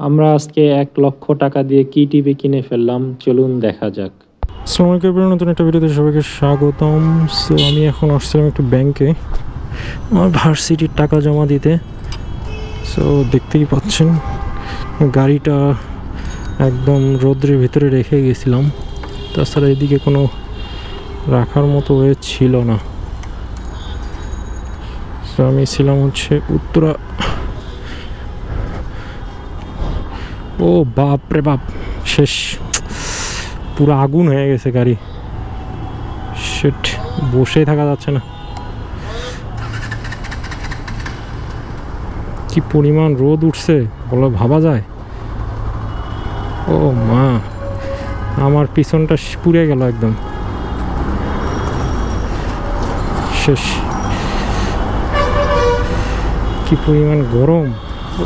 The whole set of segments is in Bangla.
আমরা আজকে এক লক্ষ টাকা দিয়ে কি টিভি কিনে ফেললাম? চলুন দেখা যাক। আসসালামু আলাইকুম নতুন একটা ভিডিওতে সবাইকে স্বাগতম। সো আমি এখন আসছিলাম একটু ব্যাংকে আমার ভার্সিটির টাকা জমা দিতে। সো দেখতেই পাচ্ছেন, গাড়িটা একদম রোদ্রের ভিতরে রেখে গেছিলাম। তাছাড়া এদিকে কোনো রাখার মতো ওয়ে ছিল না। সো আমি ছিলাম হচ্ছে উত্তরা ও বাপ রে বাপ, শেষ। পুরো আগুন হয়ে গেছে গাড়ি। সেট বসে থাকা যাচ্ছে না। কি পরিমাণ রোদ উঠছে, বলো, ভাবা যায়? ও মা, আমার পিছনটা পুড়ে গেল একদম। শেষ। কি পরিমাণ গরম।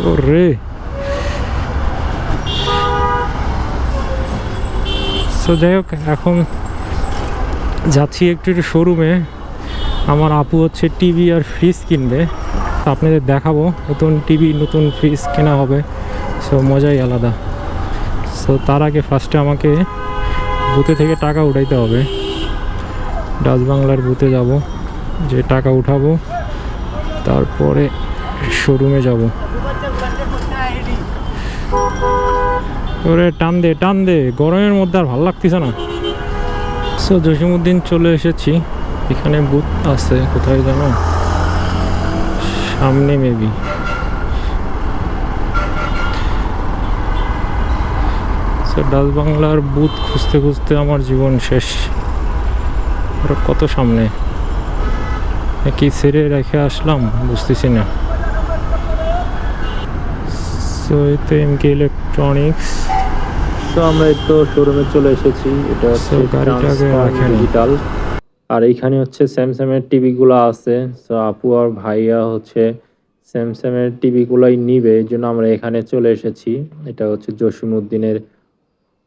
ও রে সো যাই হোক, এখন যাচ্ছি একটু একটু শোরুমে আমার আপু হচ্ছে টিভি আর ফ্রিজ কিনবে। আপনাদের দেখাবো, নতুন টিভি নতুন ফ্রিজ কেনা হবে। সো মজাই আলাদা। সো তার আগে ফার্স্টে আমাকে বুথে থেকে টাকা উঠাইতে হবে। ডাচ বাংলার বুথে যাব, যে টাকা উঠাবো, তারপরে শোরুমে যাব। ওরে, টান দে টান দে। গরমের মধ্যে আর ভালো লাগতেছে না। সো জসিমুদ্দিন চলে এসেছি। এখানে বুথ আছে, কোথায় জানো? সামনে মেবি ডাচ বাংলার বুথ খুঁজতে খুঁজতে আমার জীবন শেষ। আর কত সামনে? কি ছেড়ে রেখে আসলাম? বুঝতেছি না। সো এই তো এম কে ইলেকট্রনিক্স। তো আমরা তো শোরুমে চলে এসেছি। এটা হচ্ছে। ডিজিটাল আর এইখানে হচ্ছে স্যামসাং এর টিভি গুলো আছে। তো আপু আর ভাইয়া হচ্ছে স্যামসাং এর টিভি গুলাই নিবে। এই জন্য আমরা এখানে চলে এসেছি। এটা হচ্ছে জসিমউদ্দিনের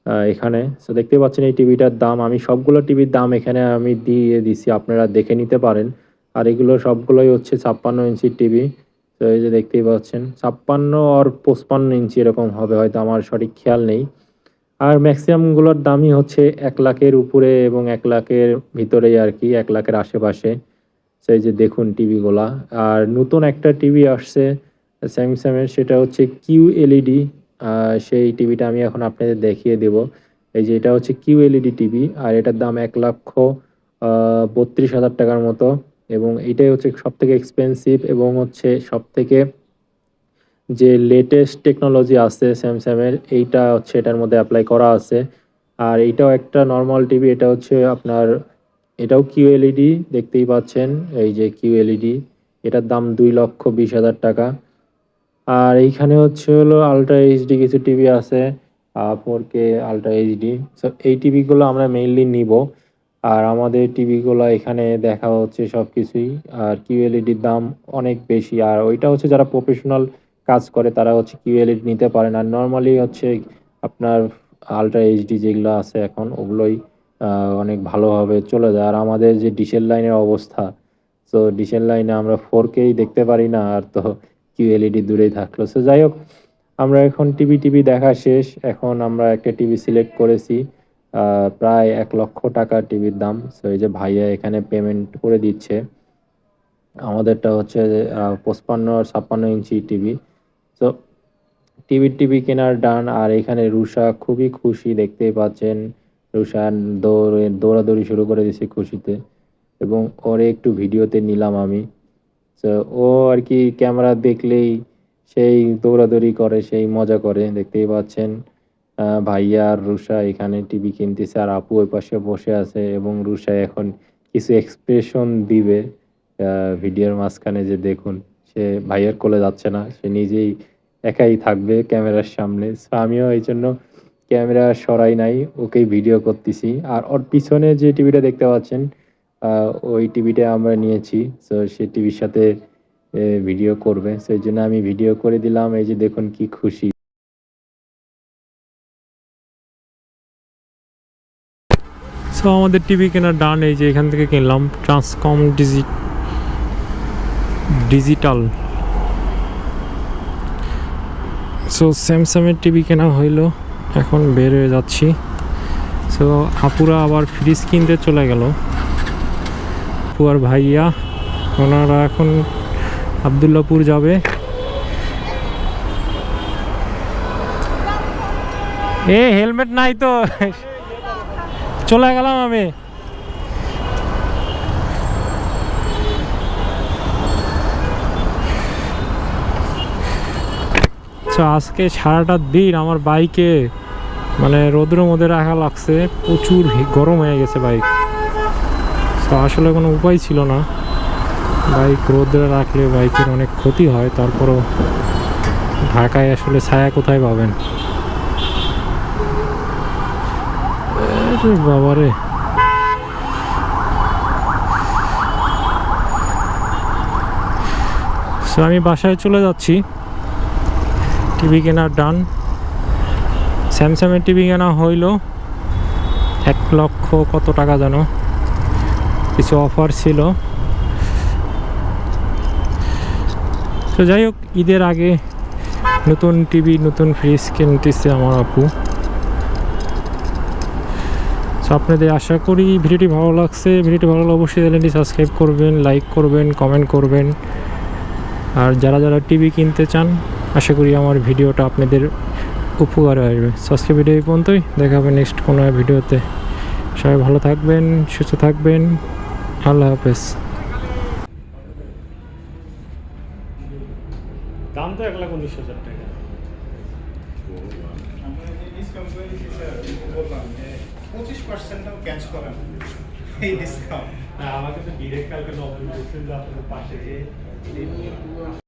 আহ, এখানে। তো দেখতে পাচ্ছেন এই টিভিটার দাম। আমি সবগুলো টিভির দাম এখানে আমি দিয়ে দিছি। আপনারা দেখে নিতে পারেন। আর এগুলো সবগুলোই হচ্ছে ছাপ্পান্ন ইঞ্চি টিভি তো এই যে দেখতেই পাচ্ছেন। ছাপ্পান্ন আর পঁচপান্ন ইঞ্চি এরকম হবে। হয়তো আমার সঠিক খেয়াল নেই। আর ম্যাক্সিমামগুলোর দামই হচ্ছে এক লাখের উপরে এবং এক লাখের ভিতরেই আর কি, এক লাখের আশেপাশে। সেই যে দেখুন টিভিগুলা। আর নতুন একটা টিভি আসছে স্যামসাংয়ের সেটা হচ্ছে কিউ এলইডি সেই টিভিটা আমি এখন আপনাদের দেখিয়ে দেব। এই যে এটা হচ্ছে কিউ এলইডি টিভি, আর এটার দাম এক লক্ষ বত্রিশ হাজার টাকার মতো। এবং এটাই হচ্ছে সব থেকে এক্সপেন্সিভ এবং হচ্ছে সব থেকে যে লেটেস্ট টেকনোলজি আছে স্যামসাংয়ের এইটা হচ্ছে এটার মধ্যে অ্যাপ্লাই করা আছে। আর এইটাও একটা নর্মাল টিভি এটা হচ্ছে আপনার, এটাও কিউ এলইডি দেখতেই পাচ্ছেন, এই যে কিউ এলইডি এটার দাম দুই লক্ষ বিশ হাজার টাকা। আর এইখানে হচ্ছে হলো আলট্রা এইচডি কিছু টিভি আছে four K ultra HD so এই টিভিগুলো আমরা মেইনলি নিব। আর আমাদের টিভিগুলো এখানে দেখা হচ্ছে সব কিছুই আর কিউএলইডির দাম অনেক বেশি। আর ওইটা হচ্ছে যারা প্রফেশনাল কাজ করে, তারা হচ্ছে কিউএলইডি নিতে পারেন আর নর্মালি হচ্ছে আপনার আলট্রা এইচডি যেগুলো আছে এখন, ওগুলোই অনেক ভালোভাবে চলে যায়। আর আমাদের যে ডিশের লাইনের অবস্থা, তো ডিশের লাইনে আমরা ফোর কেই দেখতে পারি না, আর তো কিউএলইডি দূরেই থাকল। সো যাই হোক, আমরা এখন টিভি টিভি দেখা শেষ। এখন আমরা একটা টিভি সিলেক্ট করেছি প্রায় এক লক্ষ টাকা টিভির দাম। সো এই যে ভাইয়া এখানে পেমেন্ট করে দিচ্ছে। আমাদেরটা হচ্ছে পঁচপান্ন আর ছাপ্পান্ন ইঞ্চি টিভি তো টিভি টিভি কেনার ডান আর এখানে রুষা খুবই খুশি দেখতে পাচ্ছেন। রুষা দৌড়ে, দৌড়াদৌড়ি শুরু করে দিয়েছে খুশিতে এবং ওরে একটু ভিডিওতে নিলাম আমি। তো ও আর কি ক্যামেরা দেখলেই সেই দৌড়াদৌড়ি করে, সেই মজা করে, দেখতেই পাচ্ছেন। ভাইয়া আর রুষা এখানে টিভি কিনতেছে আর আপু ওই পাশে বসে আছে এবং রুষা এখন কিছু এক্সপ্রেশন দিবে। ভিডিওর মাঝখানে যে দেখুন, সে ভাইয়ার কোলে যাচ্ছে না, সে নিজেই একাই থাকবে ক্যামেরার সামনে। আমিও এই জন্য ক্যামেরা সরাই নাই, ওকেই ভিডিও করতেছি। আর ওর পিছনে যে টিভিটা দেখতে পাচ্ছেন ওই টিভিটা আমরা নিয়েছি। তো সে টিভির সাথে ভিডিও করবে। সেই জন্য আমি ভিডিও করে দিলাম। এই যে দেখুন কি খুশি। সো আমাদের টিভি কেনার ডান এই যে এখান থেকে কিনলাম ট্রান্সকম ডিজি ডিজিটাল সো স্যামসাংয়ের টিভি কেনা হইল, এখন বের হয়ে যাচ্ছি। সো আপুরা আবার ফ্রিজ কিনতে চলে গেল। পুয়ার ভাইয়া, ওনারা এখন আবদুল্লাপুর যাবে। এ, হেলমেট নাই তো। চলে গেলাম আমি। আচ্ছা আজকে সারাটা দিন আমার বাইকে মানে রোদ্র মধ্যে রাখা লাগছে, প্রচুর গরম হয়ে গেছে বাইক। তো আসলে কোনো উপায় ছিল না। বাইক রোদ্রে রাখলে বাইকের অনেক ক্ষতি হয়, তারপরও ঢাকায় আসলে ছায়া কোথায় পাবেন? বাবারে। আমি বাসায় চলে যাচ্ছি। টিভি কেনার ডান স্যামসাংয়ের টিভি কেনা হইল এক লক্ষ কত টাকা যেন কিছু অফার ছিল। তো যাই হোক, ঈদের আগে নতুন টিভি, নতুন ফ্রিজ কিনতেছে আমার আপু। আপনাদের আশা করি ভিডিওটি ভালো লাগছে। ভিডিওটি ভালো লাগলে অবশ্যই চ্যানেলটি সাবস্ক্রাইব করবেন লাইক করবেন কমেন্ট করবেন। আর যারা যারা টিভি কিনতে চান আশা করি আমার ভিডিওটা আপনাদের উপকারে আসবে। সাবস্ক্রাইব ভিডিও এই পর্যন্তই। দেখা হবে নেক্সট কোনো ভিডিওতে। সবাই ভালো থাকবেন সুস্থ থাকবেন। আল্লাহ হাফেজ। দাম তো এক লাখ উনিশ হাজার টাকা। পঁচিশ পার্সেন্টটাও ক্যাচ করেন। এই ডিসকাউন্ট আমাকে তো ডিরেক্ট কালকে নব্বই পার্সেন্ট আপনার পাশে।